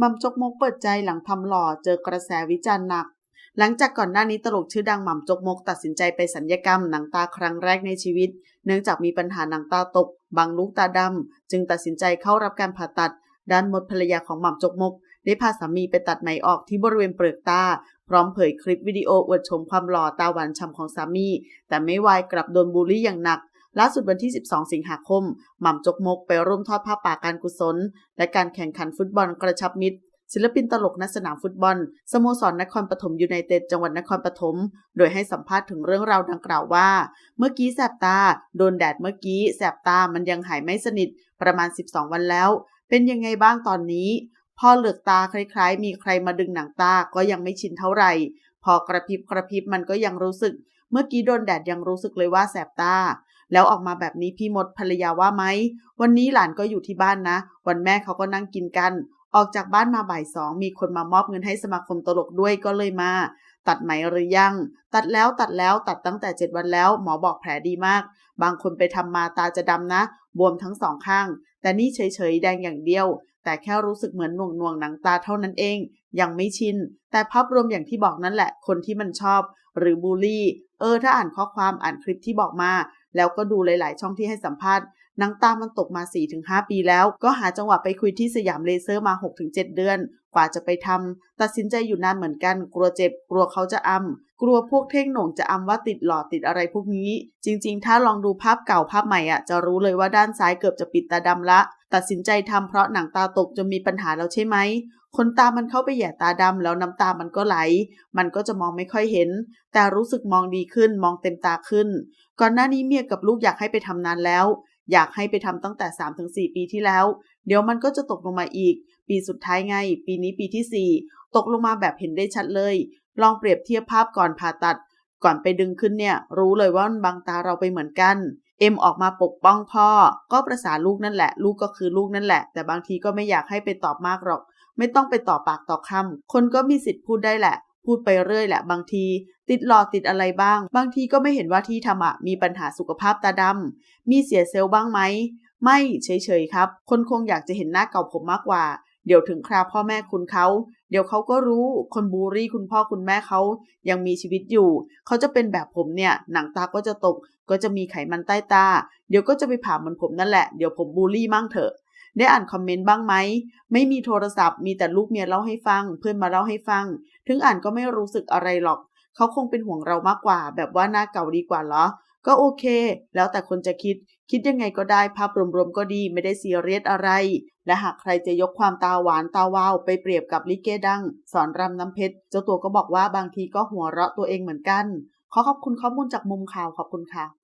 มัมจกมกเปิดใจหลังทำหล่อเจอกระแสวิจารณ์หนัก หลังจากก่อนหน้านี้ตลกชื่อดังหม่ำจกมกตัดสินใจไปสัญญกรรมหนังตาครั้งแรกในชีวิต เนื่องจากมีปัญหาหนังตาตก บางลูกตาดำจึงตัดสินใจเข้ารับการผ่าตัด ด้านมดภรรยาของหม่ำจกมก ได้พาสามีไปตัดไหมออกที่บริเวณเปลือกตา พร้อมเผยคลิปวิดีโออวดชมความหล่อตาหวานฉ่ำของสามี แต่ไม่วายกลับโดนบูลลี่อย่างหนัก ล่าสุดวันที่ 12 สิงหาคม หม่ำจกมกไปร่วมทอดผ้าป่าการกุศล และการแข่งขันฟุตบอลกระชับมิตร ศิลปินตลกณสนามฟุตบอล สโมสรนครปฐมยูไนเต็ดจังหวัดนครปฐมโดยให้สัมภาษณ์ถึงเรื่องราวดังกล่าวว่า เมื่อกี้แสบตา โดนแดดเมื่อกี้แสบตามันยังหายไม่สนิทประมาณ 12 วันแล้ว เป็นยังไงบ้างตอนนี้พอเหลือกตาคล้ายๆ มีใครมาดึงหนังตาก็ยังไม่ชินเท่าไหร่ พอกระพริบกระพริบมันก็ยังรู้สึก เมื่อกี้โดนแดดยังรู้สึกเลยว่าแสบตา แล้วออกมาแบบนี้พี่มดภรรยาว่าไหม วันนี้หลานก็อยู่ที่บ้านนะ วันแม่เขาก็นั่งกินกัน ออกจากบ้านมาบ่ายสอง มีคนมามอบเงินให้สมาคมตลกด้วยก็เลยมา ตัดไหมหรือยัง ตัดแล้วตัดแล้วตัดตั้งแต่เจ็ดวันแล้ว หมอบอกแผลดีมาก บางคนไปทำมาตาจะดำนะ บวมทั้งสองข้าง แต่นี่เฉยๆแดงอย่างเดียว แต่แค่รู้สึกเหมือนหน่วงหน่วงหนังตาเท่านั้นเอง ยังไม่ชิน แต่ภาพรวมอย่างที่บอกนั่นแหละ คนที่มันชอบ หรือบูลลี่ เออ ถ้าอ่านข้อความอ่านคลิปที่บอกมา แล้วก็ดูหลาย ๆ ช่องที่ให้สัมภาษณ์นังตามันตกมา 4-5 ปีแล้ว ก็หาจังหวะไปคุยที่สยามเลเซอร์มา 6-7 เดือน กว่าจะไปทำตัดสินใจอยู่นานเหมือนกัน กลัวเจ็บ กลัวเขาจะอำกลัวพวกเท่งหน่งจะอำว่าติดหลอดติดอะไรพวกนี้ จริง ๆ ถ้าลองดูภาพเก่าภาพใหม่อะจะรู้เลยว่าด้านซ้ายเกือบจะปิดตาดำละ ตัดสินใจทำเพราะหนังตาตกจนมีปัญหาแล้วใช่ไหม คนตามันเข้าไปแหย่ตาดำแล้วน้ำตามันก็ไหล มันก็จะมองไม่ค่อยเห็น แต่รู้สึกมองดีขึ้นมองเต็มตาขึ้น ก่อนหน้านี้เมียกับลูกอยากให้ไปทำนานแล้ว อยากให้ไปทำตั้งแต่ 3-4 ปีที่แล้ว เดี๋ยวมันก็จะตกลงมาอีก ปีสุดท้ายไง ปีนี้ปีที่ 4 ตกลงมาแบบเห็นได้ชัดเลย ลองเปรียบเทียบภาพก่อนผ่าตัด ก่อนไปดึงขึ้นเนี่ย รู้เลยว่ามันบังตาเราไปเหมือนกัน เอ็มออกมาปกป้องพ่อ ก็ประสาลูกนั่นแหละ ลูกก็คือลูกนั่นแหละ แต่บางทีก็ไม่อยากให้ไปตอบมากหรอก ไม่ต้องไปต่อปากต่อคำคนก็มีสิทธิ์พูดได้แหละ พูดไปเรื่อยแหละ บางที ติดหลอดติดอะไรบ้าง บางทีก็ไม่เห็นว่าที่ทำอะมีปัญหาสุขภาพตาดำมีเสียเซลล์บ้างไหมไม่เฉยๆครับ คนคงอยากจะเห็นหน้าเก่าผมมากกว่า เดี๋ยวถึงคราวพ่อแม่คุณเขา เดี๋ยวเขาก็รู้คนบูรี่คุณพ่อคุณแม่เขายังมีชีวิตอยู่ เขาจะเป็นแบบผมเนี่ย หนังตาก็จะตก ก็จะมีไขมันใต้ตา เดี๋ยวก็จะไปผ่าเหมือนผมนั่นแหละ เดี๋ยวผมบูลลี่มั่งเถอะ ได้อ่านคอมเมนต์บ้างไหม ไม่มีโทรศัพท์ มีแต่ลูกเมียเล่าให้ฟัง เพื่อนมาเล่าให้ฟัง ถึงอ่านก็ไม่รู้สึกอะไรหรอก เขาคงเป็นห่วงเรามากกว่า แบบว่าหน้าเก่าดีกว่าเหรอ ก็โอเค แล้วแต่คนจะคิด คิดยังไงก็ได้ภาพรวมๆก็ดีไม่ได้ซีเรียสอะไร และหากใครจะยกความตาหวานตาวาวไปเปรียบกับลิเกดัง สอนรำน้ำเพชร เจ้าตัวก็บอกว่าบางทีก็หัวเราะตัวเองเหมือนกัน ขอขอบคุณข้อมูลจากมุมข่าวขอบคุณค่ะ